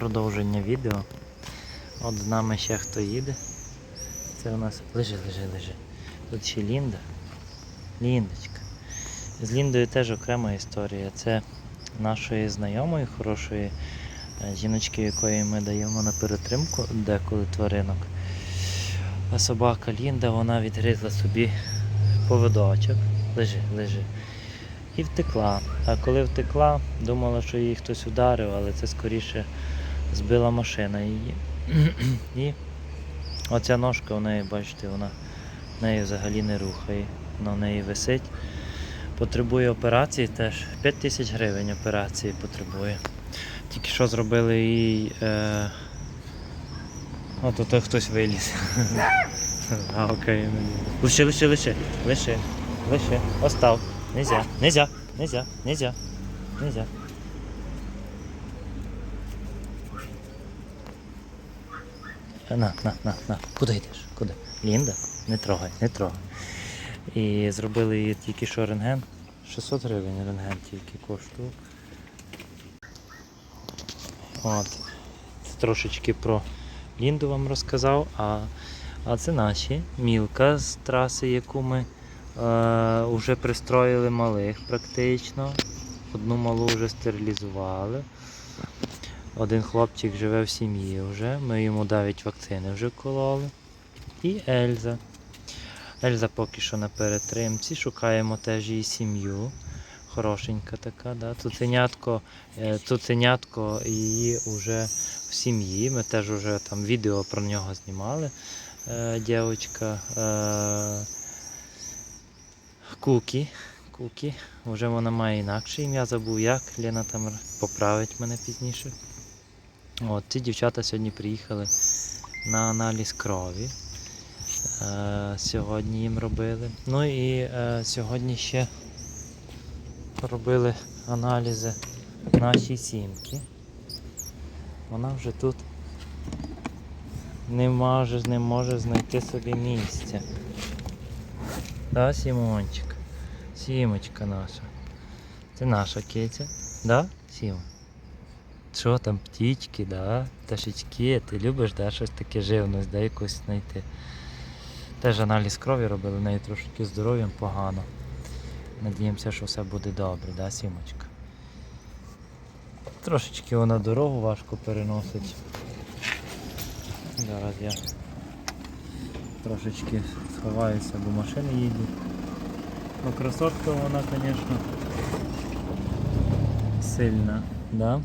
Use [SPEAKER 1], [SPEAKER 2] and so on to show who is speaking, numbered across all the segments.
[SPEAKER 1] продовження відео. От з нами ще хто їде. Це у нас. Лежи, лежи, лежи. Тут ще Лінда. Ліндочка. З Ліндою теж окрема історія. Це нашої знайомої, хорошої е, жіночки, якої ми даємо на перетримку деколи тваринок. А собака Лінда, вона відгризла собі поводочок. Лежи, лежи. І втекла. А коли втекла, думала, що її хтось ударив, але це скоріше збила машина її. І оця ножка у неї, бачите, вона нею взагалі не рухає. Вона в неї висить. Потребує операції теж. 5 тисяч гривень операції потребує. Тільки що зробили їй. Е... От тут хтось виліз. А, окей. Лише, лише, лише, лише, лише. Остав. Нельзя, нельзя, нельзя, нельзя, нельзя. На, на, на, на. Куди йдеш? Куди? Лінда? Не трогай, не трогай. І зробили її тільки що рентген. 600 гривень рентген тільки коштував. От. Трошечки про Лінду вам розказав, а, а це наші. Мілка з траси, яку ми е, вже пристроїли малих практично. Одну малу вже стерилізували. Один хлопчик живе в сім'ї вже. Ми йому 9 вакцини вже кололи. І Ельза. Ельза поки що на перетримці. Шукаємо теж її сім'ю. Хорошенька така, да. Цуценятко, е, цуценятко її вже в сім'ї. Ми теж вже там відео про нього знімали. Е, дівчинка. Е, Кукі. Кукі. Вже вона має інакше ім'я, забув як. Лена там поправить мене пізніше. От, ці дівчата сьогодні приїхали на аналіз крові. Е, сьогодні їм робили. Ну і е, сьогодні ще робили аналізи нашій сімки. Вона вже тут не може, не може знайти собі місця. Да, Сімончик? Сімочка наша. Це наша киця. Да, Сіма? Що там, птічки, да? Пташечки, ти любиш да, щось таке живність, да, якось знайти. Теж аналіз крові робили, в неї трошки здоров'ям погано. Надіємося, що все буде добре, да, Сімочка? Трошечки вона дорогу важко переносить. Зараз я трошечки сховаюся, бо машини їдуть. Ну, красотка вона, звісно, сильна, да?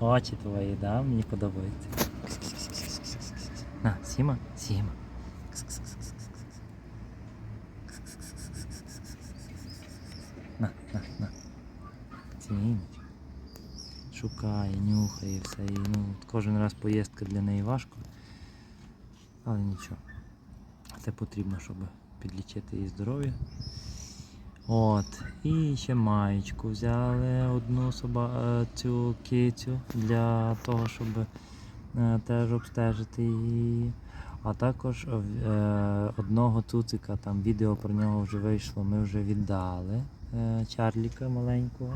[SPEAKER 1] Очі твої, да? Мені подобається. На, Сіма, Сіма. На, на, на. Сімочка. Шукає, нюхає все. І, ну, кожен раз поїздка для неї важко. Але нічого. Це потрібно, щоб підлічити її здоров'я. От. І ще маєчку взяли одну соба... е, цю кицю для того, щоб е, теж обстежити її. А також е, одного цуцика, там відео про нього вже вийшло, ми вже віддали Чарліка маленького.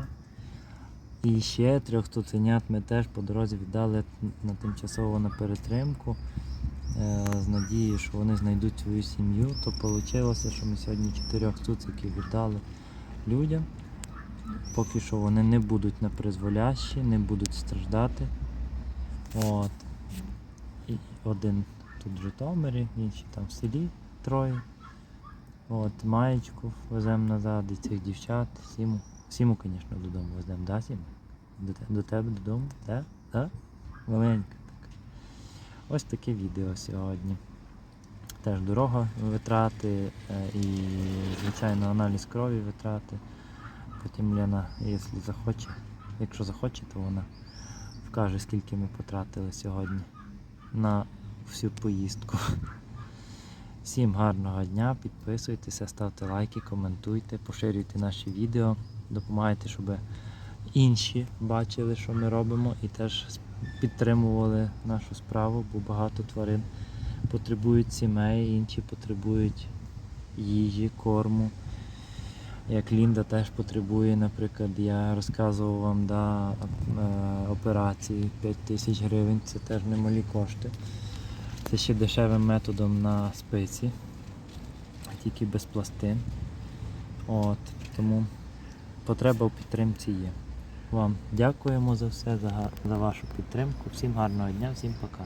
[SPEAKER 1] І ще трьох цуценят ми теж по дорозі віддали на тимчасово на перетримку з надією, що вони знайдуть свою сім'ю. То вийшло, що ми сьогодні чотирьох цуциків віддали людям. Поки що вони не будуть на призволящі, не будуть страждати. От. І один тут в Житомирі, інші там в селі троє. От, маєчку веземо назад і цих дівчат, Сіму. Сіму, звісно, додому веземо, да, Сіму? До, до тебе додому? Да? Да? Маленька. Ось таке відео сьогодні. Теж дорога витрати е, і, звичайно, аналіз крові витрати. Потім Лена, якщо захоче, якщо захоче, то вона вкаже, скільки ми потратили сьогодні на всю поїздку. Всім гарного дня, підписуйтеся, ставте лайки, коментуйте, поширюйте наші відео, допомагайте, щоб інші бачили, що ми робимо, і теж підтримували нашу справу, бо багато тварин потребують сімей, інші потребують їжі, корму. Як Лінда теж потребує, наприклад, я розказував вам да, е, операції 5 тисяч гривень, це теж немалі кошти. Це ще дешевим методом на спиці, тільки без пластин. От, тому потреба в підтримці є. Вам дякуємо за все, за, за вашу підтримку. Всім гарного дня, всім пока.